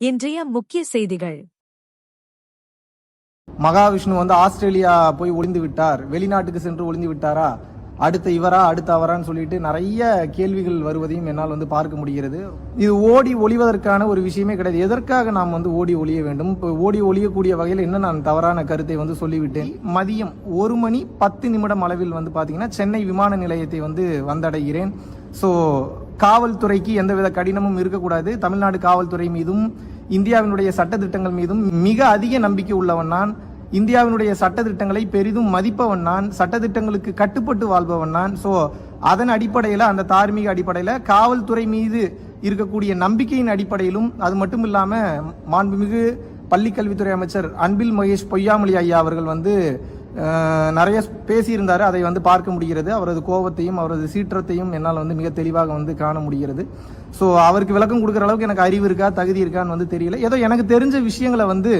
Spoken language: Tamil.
இன்றைய முக்கிய செய்திகள். மகாவிஷ்ணு வந்து ஆஸ்திரேலியா போய் ஒளிந்து விட்டார். வெளிநாட்டுக்கு சென்று ஒளிந்து விட்டாரா? அடுத்த இவரா அடுத்த அவரான்னு சொல்லிட்டு நிறைய கேள்விகள் வருவதையும் என்னால் வந்து பார்க்க முடிகிறது. இது ஓடி ஒளிவதற்கான ஒரு விஷயமே கிடையாது. எதற்காக நாம் வந்து ஓடி ஒளிய வேண்டும்? இப்போ ஓடி ஒளியக்கூடிய வகையில் என்ன நான் தவறான கருத்தை வந்து சொல்லிவிட்டேன்? மதியம் ஒரு மணி பத்து நிமிடம் அளவில் வந்து பார்த்தீங்கன்னா சென்னை விமான நிலையத்தை வந்து வந்தடைகிறேன். ஸோ காவல்துறைக்கு எந்தவித கடினமும் இருக்கக்கூடாது. தமிழ்நாடு காவல்துறை மீதும் இந்தியாவினுடைய சட்டத்திட்டங்கள் மீதும் மிக அதிக நம்பிக்கை உள்ளவன் நான். இந்தியாவினுடைய சட்டத்திட்டங்களை பெரிதும் மதிப்பவன் நான். சட்டத்திட்டங்களுக்கு கட்டுப்பட்டு வாழ்பவன் நான். ஸோ அதன் அடிப்படையில் அந்த தார்மீக அடிப்படையில் காவல்துறை மீது இருக்கக்கூடிய நம்பிக்கையின் அடிப்படையிலும் அது மட்டும் இல்லாமல் மாண்புமிகு பள்ளிக்கல்வித்துறை அமைச்சர் அன்பில் மகேஷ் பொய்யாமொழி ஐயா அவர்கள் வந்து நிறைய பேசியிருந்தார். அதை வந்து பார்க்க முடிகிறது. அவரது கோபத்தையும் அவரது சீற்றத்தையும் என்னால் வந்து மிக தெளிவாக வந்து காண முடிகிறது. ஸோ அவருக்கு விளக்கம் கொடுக்குற அளவுக்கு எனக்கு அறிவு இருக்கா தகுதி இருக்கான்னு வந்து தெரியல. ஏதோ எனக்கு தெரிஞ்ச விஷயங்களை வந்து